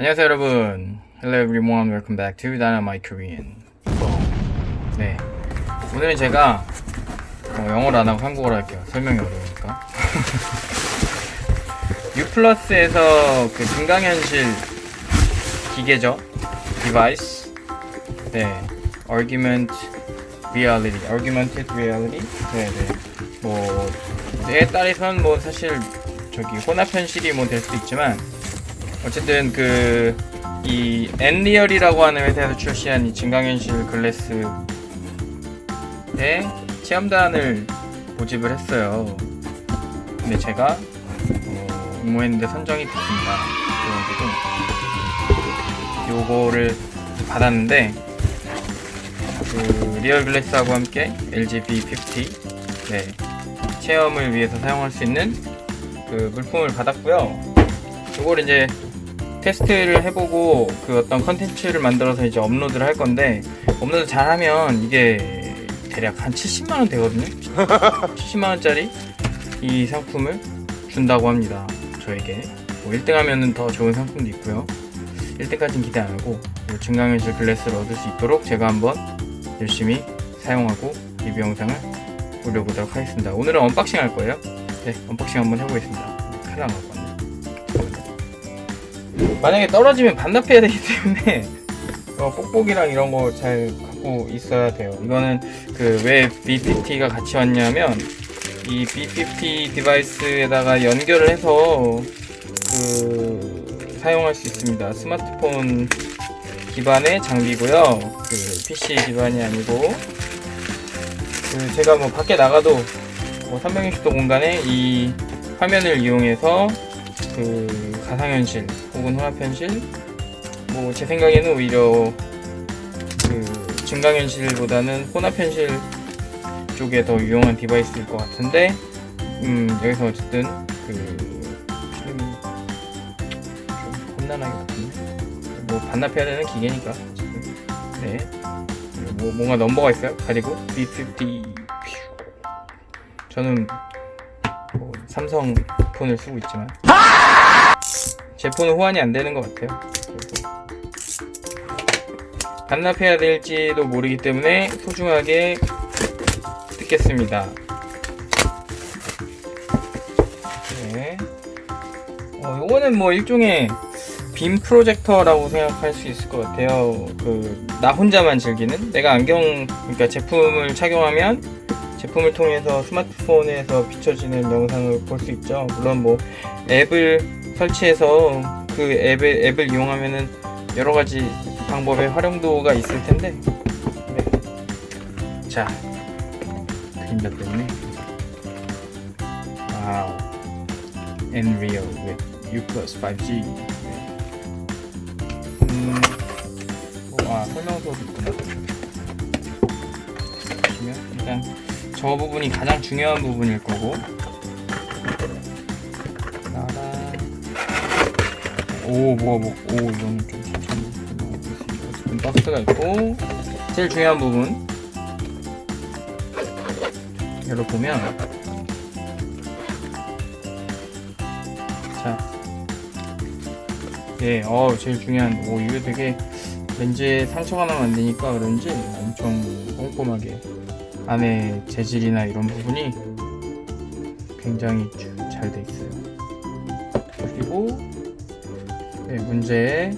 안녕하세요 여러분. Hello everyone, welcome back to Dynamite Korean. 네. 오늘은 제가 어, 영어로 안 하고 한국어로 할게요. 설명이 어려우니까. U 플러스에서 그 증강현실 기계죠? 디바이스 네. Argument Reality. Argumented Reality. 네네. 뭐에 따라서는 뭐 사실 저기 혼합 현실이 뭐 될 수도 있지만 어쨌든 그 이 엔리얼이라고 하는 회사에서 출시한 이 증강현실 글래스의 체험단을 모집을 했어요. 근데 제가 어, 응모했는데 선정이 됐습니다. 그래가지고 요거를 받았는데 그 리얼 글래스하고 함께 LG B50 네, 체험을 위해서 사용할 수 있는 그 물품을 받았고요. 이걸 이제 테스트를 해보고 그 어떤 컨텐츠를 만들어서 이제 업로드를 할 건데 업로드 잘하면 이게 대략 한 70만 원 되거든요. 70만 원짜리 이 상품을 준다고 합니다. 저에게 뭐 1등하면은 더 좋은 상품도 있고요. 1등까지는 기대 안 하고 이 증강현실 글래스를 얻을 수 있도록 제가 한번 열심히 사용하고 리뷰 영상을 올려보도록 하겠습니다. 오늘은 언박싱 할 거예요. 네, 언박싱 한번 해보겠습니다. 왔네. 만약에 떨어지면 반납해야 되기 때문에 어, 뽁뽁이랑 이런 거 잘 갖고 있어야 돼요. 이거는 그 왜 B50가 같이 왔냐면 이 B50 디바이스에다가 연결을 해서 그 사용할 수 있습니다. 스마트폰 기반의 장비고요. 그 PC 기반이 아니고 그 제가 뭐 밖에 나가도 뭐 360도 공간에 이 화면을 이용해서 그 가상현실 혹은 혼합현실? 뭐 제 생각에는 오히려 그 증강현실보다는 혼합현실 쪽에 더 유용한 디바이스일 것 같은데 음 여기서 어쨌든 그 필름이 좀 험난하게 뭐 반납해야 되는 기계니까. 네. 뭐, 뭔가 넘버가 있어요? 가리고? B50 저는 뭐 삼성 폰을 쓰고 있지만 제 폰은 호환이 안 되는 것 같아요. 반납해야 될지도 모르기 때문에 소중하게 듣겠습니다. 네. 어, 요거는 뭐 일종의 빔 프로젝터라고 생각할 수 있을 것 같아요. 그, 나 혼자만 즐기는? 내가 안경, 그러니까 제품을 착용하면 제품을 통해서 스마트폰에서 비춰지는 영상을 볼 수 있죠. 물론 뭐 앱을 설치해서 그 앱을, 앱을 이용하면은 여러 가지 방법의 활용도가 있을 텐데. 네. 자, 그림자 때문에. 와우. Nreal with U plus 5G. 네. 음, 뭐, 아, 설명서도 있구나. 보시면 일단 저 부분이 가장 중요한 부분일 거고. 오, 뭐가 뭐, 오, 이건 좀. 어쨌든 박스가 있고, 제일 중요한 부분. 열어 보면, 자. 예, 어, 제일 중요한, 오, 이거 되게 렌즈에 상처가 나면 안 되니까 그런지 엄청 꼼꼼하게 안에 재질이나 이런 부분이 굉장히 잘 돼 있어요. 문제의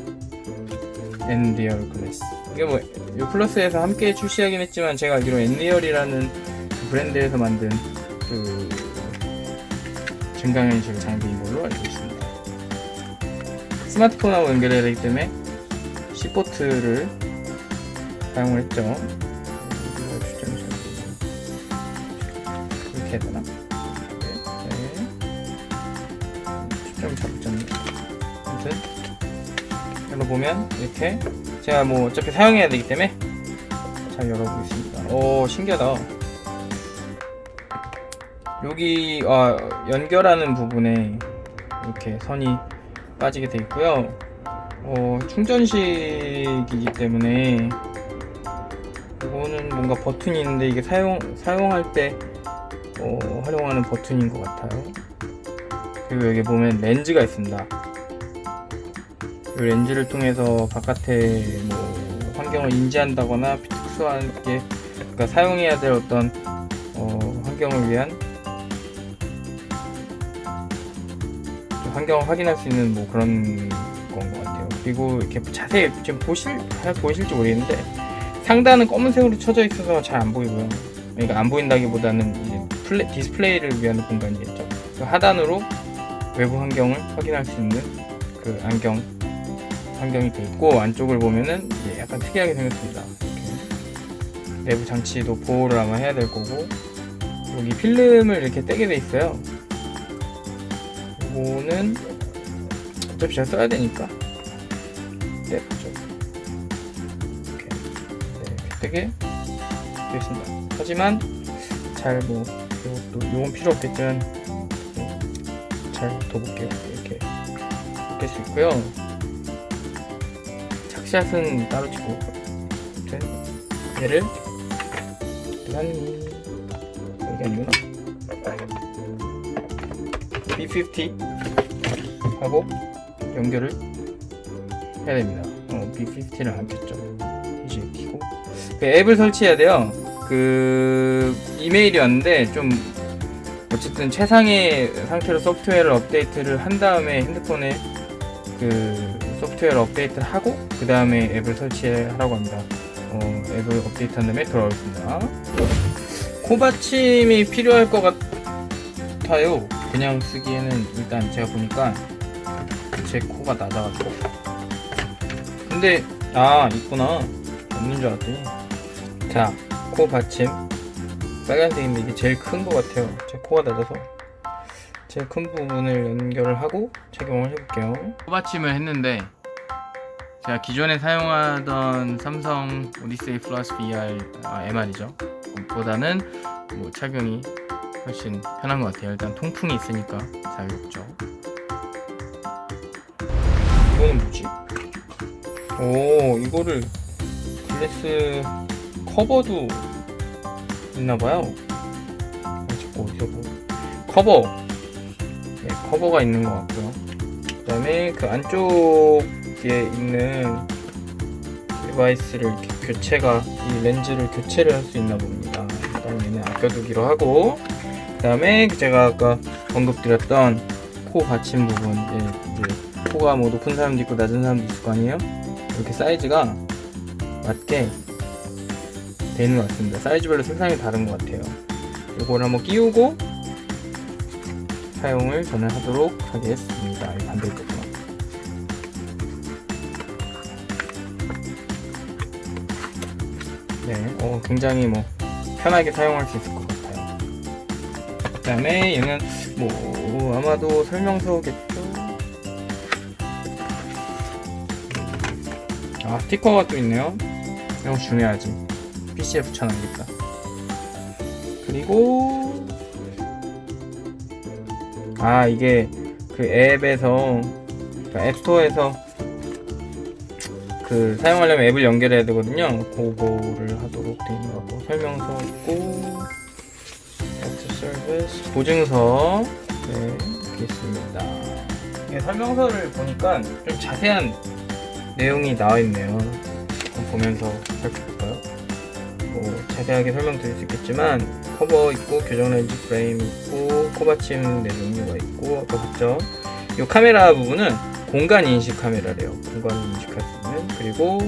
엔리얼 글래스. 이게 뭐 유플러스에서 함께 출시하긴 했지만 제가 알기로 엔리얼이라는 그 브랜드에서 만든 그 증강현실 장비인 걸로 알고 있습니다. 스마트폰하고 연결해야 되기 때문에 C포트를 사용을 했죠. 이렇게 해야 되나? 네. 네. 추점 잡잖네. 아무튼 보면 이렇게 제가 뭐 어차피 사용해야 되기 때문에 잘 열어보겠습니다. 오 신기하다. 여기 아, 연결하는 부분에 이렇게 선이 빠지게 돼 있고요. 어, 충전식이기 때문에 이거는 뭔가 버튼이 있는데 이게 사용 사용할 때 어, 활용하는 버튼인 것 같아요. 그리고 여기 보면 렌즈가 있습니다. 이 렌즈를 통해서 바깥에 뭐 환경을 인지한다거나 특수하게 그러니까 사용해야 될 어떤 어, 환경을 위한 환경을 확인할 수 있는 뭐 그런 건 것 같아요. 그리고 이렇게 자세히 지금 보실 잘 보이실지 모르겠는데 상단은 검은색으로 쳐져 있어서 잘 안 보이고요. 그러니까 안 보인다기보다는 이제 플레, 디스플레이를 위한 공간이겠죠. 그 하단으로 외부 환경을 확인할 수 있는 그 안경 환경이 돼 있고 안쪽을 보면은 약간 특이하게 생겼습니다. 이렇게 내부 장치도 보호를 아마 해야 될 거고 여기 필름을 이렇게 떼게 돼 있어요. 이거는 어차피 제가 써야 되니까 떼보죠. 이렇게 네, 이렇게 떼게 되어 있습니다. 하지만 잘뭐 이것도 요건 필요 없겠지만 뭐잘 둬볼게요. 이렇게 뗄수 있고요. 착샷은 따로 치고 아무튼 얘를 난 여기 아니구나 B50 하고 연결을 해야 됩니다. 어, B50를 안 켰죠. 이제 켜고 그 앱을 설치해야 돼요. 그 이메일이 왔는데 좀 어쨌든 최상의 상태로 소프트웨어를 업데이트를 한 다음에 핸드폰에 그 소프트웨어를 업데이트를 하고 그 다음에 앱을 설치하라고 합니다. 어, 앱을 업데이트한 다음에 돌아오겠습니다. 코받침이 필요할 것 같아요. 그냥 쓰기에는 일단 제가 보니까 제 코가 낮아가지고. 근데 아 있구나. 없는 줄 알았더니. 자, 코 받침 빨간색인데 이게 제일 큰 것 같아요. 제 코가 낮아서. 제일 큰 부분을 연결을 하고 착용을 해볼게요. 코받침을 했는데 제가 기존에 사용하던 삼성 오디세이 플러스 VR 아, MR이죠. 보다는 뭐 착용이 훨씬 편한 것 같아요. 일단 통풍이 있으니까 자유롭죠. 이거는 뭐지? 오 이거를 글래스 커버도 있나봐요. 자꾸 어디서 뭐 커버 네, 커버가 있는 것 같고요. 그다음에 그 안쪽에 있는 디바이스를 교체가 이 렌즈를 교체를 할 수 있나 봅니다. 일단 얘는 아껴두기로 하고 그다음에 제가 아까 언급드렸던 코 받침 부분 예, 이제 코가 뭐 높은 사람도 있고 낮은 사람도 있을 거 아니에요? 이렇게 사이즈가 맞게 돼 있는 것 같습니다. 사이즈별로 색상이 다른 것 같아요. 이걸 한번 끼우고 사용을 저는 하도록 하겠습니다. 이 반대 있구나. 네, 어, 굉장히 뭐 편하게 사용할 수 있을 것 같아요. 그 다음에 얘는 뭐 아마도 설명서겠죠. 아 스티커가 또 있네요. 이거 중요하지. PC에 붙여놔야겠다. 그리고 아 이게 그 앱에서 그러니까 앱스토어에서 그 사용하려면 앱을 연결해야 되거든요. 그거를 하도록 되어 있는 것 같고 설명서 있고 앱스 서비스 보증서 네 이렇게 있습니다. 이게 설명서를 보니까 좀 자세한 내용이 나와 있네요. 보면서? 뭐 자세하게 설명드릴 수 있겠지만 커버 있고 교정 렌즈 프레임 있고 코받침 네 종류가 있고 아까 봤죠? 이 카메라 부분은 공간 인식 카메라래요. 공간 인식할 수 있는 그리고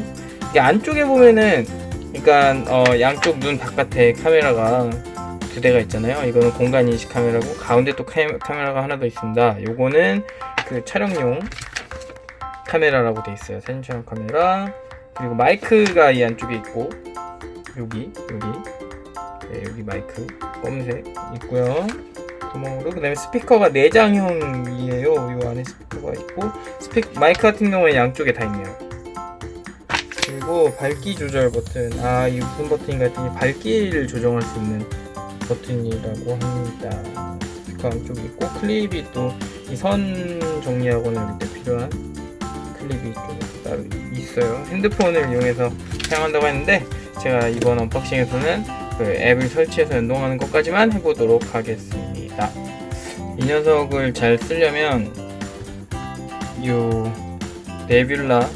이게 안쪽에 보면은 그러니까 어, 양쪽 눈 바깥에 카메라가 두 대가 있잖아요. 이거는 공간 인식 카메라고 가운데 또 카메, 카메라가 하나 더 있습니다. 요거는 그 촬영용 카메라라고 돼 있어요. 사진 촬영 카메라 그리고 마이크가 이 안쪽에 있고 여기 여기 네, 여기 마이크 검은색 있고요. 구멍으로 그다음에 스피커가 내장형이에요. 이 안에 스피커가 있고 스피 마이크 같은 경우에 양쪽에 다 있네요. 그리고 밝기 조절 버튼 아이 무슨 버튼인가 했더니 밝기를 조정할 수 있는 버튼이라고 합니다. 스피커 안쪽에 있고 클립이 또 이 선 정리하거나 이럴 때 필요한 클립이 좀 따로 있어요. 핸드폰을 이용해서 사용한다고 했는데 제가 이번 언박싱에서는 그 앱을 설치해서 연동하는 것까지만 해보도록 하겠습니다. 이 녀석을 잘 쓰려면 요 네뷸라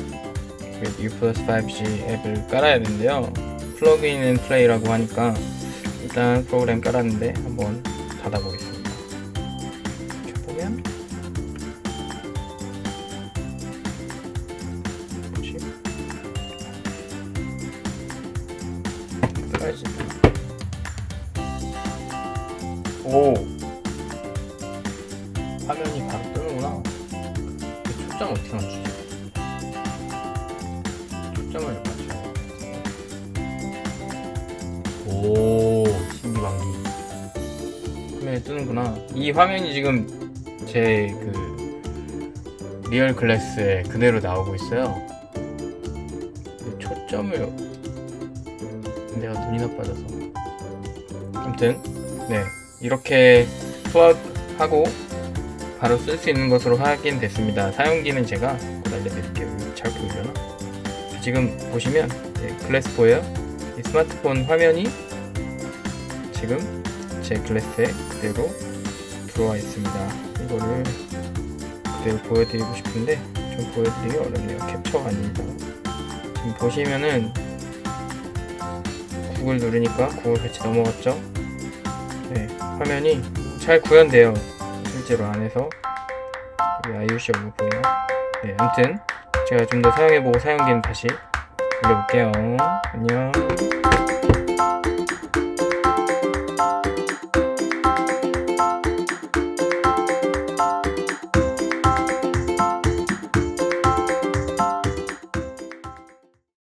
with U 플러스 5G 앱을 깔아야 되는데요. 플러그인 앤 플레이라고 하니까 일단 프로그램 깔았는데 한번 닫아보겠습니다. 떠야지. 오 화면이 바로 뜨는구나. 초점 어떻게 맞추지? 초점을 맞춰. 오 신기방기. 화면이 뜨는구나. 이 화면이 지금 제 그 리얼 글래스에 그대로 나오고 있어요. 초점을 내가 눈이 나빠져서. 아무튼 네 이렇게 수학하고 바로 쓸 수 있는 것으로 확인됐습니다. 사용기는 제가 곧 알려드릴게요. 잘 보이려나? 지금 보시면 네, 글래스 보여요? 이 스마트폰 화면이 지금 제 글래스에 그대로 들어와 있습니다. 이거를 그대로 보여드리고 싶은데 좀 보여드리기 어렵네요. 캡처가 아닙니다. 지금 보시면은 구글 누르니까 구글 같이 넘어갔죠? 네, 화면이 잘 구현돼요. 실제로 안에서 IOC 얼굴 보이나? 네, 아무튼 제가 좀 더 사용해보고 사용기는 다시 올려볼게요. 안녕.